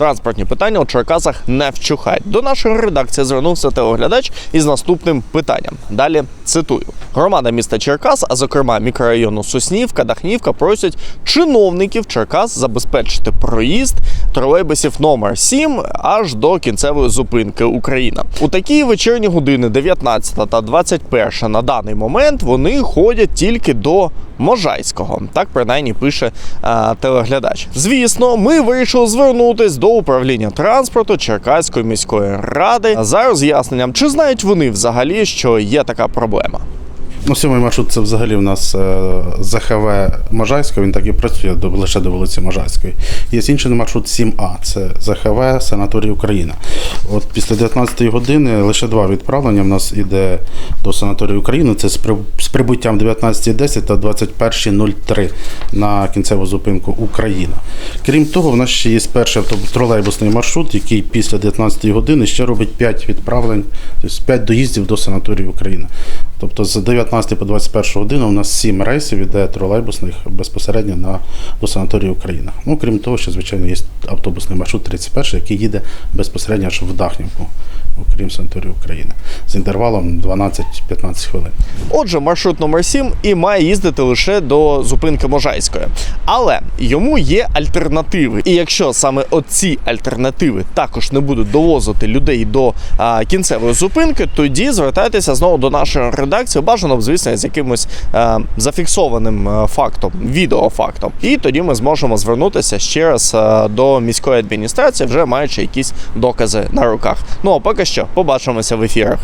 Транспортні питання у Черкасах не вчухають. До нашої редакції звернувся телеглядач із наступним питанням. Далі цитую: громада міста Черкас, а зокрема мікрорайону Соснівка, Дахнівка, просять чиновників Черкас забезпечити проїзд тролейбусів номер 7 аж до кінцевої зупинки Україна. У такі вечірні години, 19 та 21 на даний момент, вони ходять тільки до Можайського. Так принаймні пише е, телеглядач. Звісно, ми вирішили звернутись до управління транспорту Черкаської міської ради за роз'ясненням, чи знають вони взагалі, що є така проблема. Ну, сьомий маршрут це взагалі в нас е, ЗХВ Можайська, він так і працює лише до вулиці Можайської. Є інший маршрут 7А, це ЗХВ Санаторій Україна. От після 19 години лише два відправлення в нас іде до санаторію України. Це з, прибуттям 19.10 та 21.03 на кінцеву зупинку Україна. Крім того, в нас ще є перший тролейбусний маршрут, який після 19 години ще робить 5 відправлень, тобто 5 доїздів до санаторію Україна. Тобто з 19 по 21 годину у нас 7 рейсів іде тролейбусних безпосередньо на, до санаторію Україна. Ну, крім того, що, звичайно, є автобусний маршрут 31, який їде безпосередньо аж в Дахнівку, окрім санаторію України, з інтервалом 12-15 хвилин. Отже, маршрут номер 7 і має їздити лише до зупинки Можайської. Але йому є альтернативи. І якщо саме оці альтернативи також не будуть довозити людей до а, кінцевої зупинки, тоді звертайтеся знову до нашої редакції. Бажано, звісно, з якимось а, зафіксованим фактом, відеофактом. І тоді ми зможемо звернутися ще раз а, до міської адміністрації, вже маючи якісь докази на руках. Ну а поки що побачимося в ефірах.